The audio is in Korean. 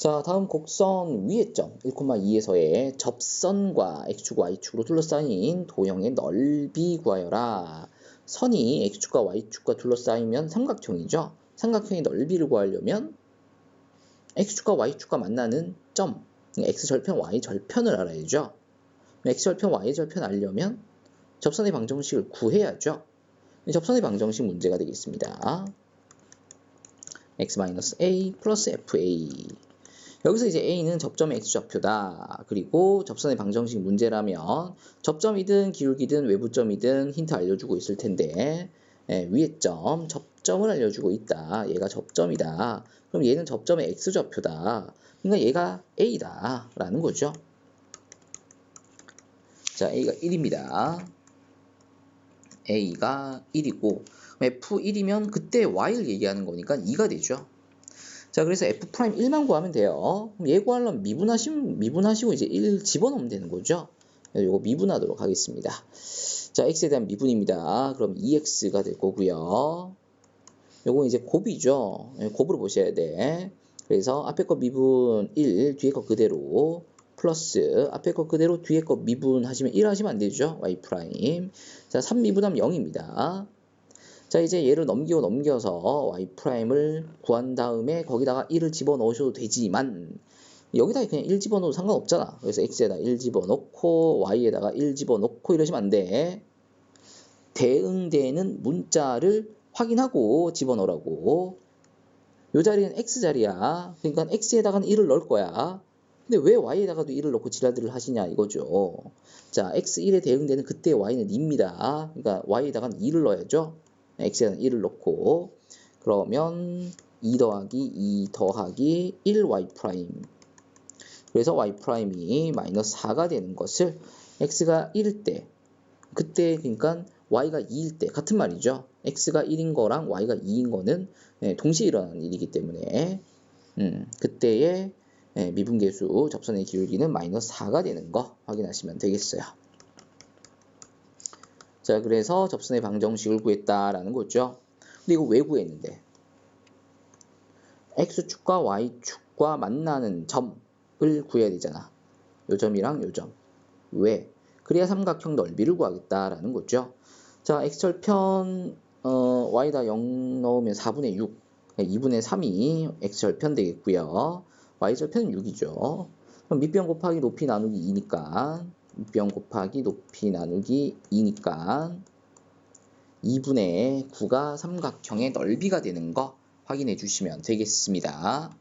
자, 다음 곡선 위의 점 1,2에서의 접선과 x축, y축으로 둘러싸인 도형의 넓이 구하여라. 선이 x축과 y축과 둘러싸이면 삼각형이죠. 삼각형의 넓이를 구하려면 x축과 y축과 만나는 점, x절편, y절편을 알아야죠. x절편, y절편 알려면 접선의 방정식을 구해야죠. 접선의 방정식 문제가 되겠습니다. x-a 플러스 fa 여기서 이제 A는 접점의 X좌표다. 그리고 접선의 방정식 문제라면 접점이든 기울기든 외부점이든 힌트 알려주고 있을 텐데 예, 위의 점, 접점을 알려주고 있다. 얘가 접점이다. 그럼 얘는 접점의 X좌표다. 그러니까 얘가 A다. 라는 거죠. 자, A가 1입니다. A가 1이고 F1이면 그때 Y를 얘기하는 거니까 2가 되죠. 자, 그래서 F'1만 구하면 돼요. 그럼 얘 구하려면 미분하시면, 미분하시고 이제 1 집어넣으면 되는 거죠. 이거 미분하도록 하겠습니다. 자, x에 대한 미분입니다. 그럼 2x가 될 거고요. 요거 이제 곱이죠. 예, 곱으로 보셔야 돼. 그래서 앞에 거 미분 1, 뒤에 거 그대로 플러스 앞에 거 그대로 뒤에 거 미분하시면 1 하시면 안 되죠. y 프라임. 자, 3 미분하면 0입니다. 자 이제 얘를 넘기고 넘겨서 y''을 구한 다음에 거기다가 1을 집어넣으셔도 되지만 여기다 그냥 1 집어넣어도 상관없잖아. 그래서 x에다 1 집어넣고 y에다가 1 집어넣고 이러시면 안 돼. 대응되는 문자를 확인하고 집어넣으라고. 요 자리는 x자리야. 그러니까 x에다가는 1을 넣을 거야. 근데 왜 y에다가도 1을 넣고 지랄들을 하시냐 이거죠. 자 x1에 대응되는 그때 y는 2입니다. 그러니까 y에다가는 2를 넣어야죠 x에는 1을 넣고 그러면 2 더하기 2 더하기 1y 프라임 그래서 y 프라임이 마이너스 4가 되는 것을 x가 1일 때 그때 그러니까 y가 2일 때 같은 말이죠. x가 1인 거랑 y가 2인 거는 네, 동시에 일어나는 일이기 때문에 음, 그때의 네, 미분계수 접선의 기울기는 마이너스 4가 되는 거 확인하시면 되겠어요 자, 그래서 접선의 방정식을 구했다라는 거죠. 근데 이거 왜 구했는데? x축과 y축과 만나는 점을 구해야 되잖아. 요 점이랑 요 점. 왜? 그래야 삼각형 넓이를 구하겠다라는 거죠. 자, x절편 어, y다 0 넣으면 4분의 6, 2분의 3이 x절편 되겠고요. y절편은 6이죠. 그럼 밑변 곱하기 높이 나누기 2니까 6병 곱하기 높이 나누기 2니까 2분의 9가 삼각형의 넓이가 되는 거 확인해 주시면 되겠습니다.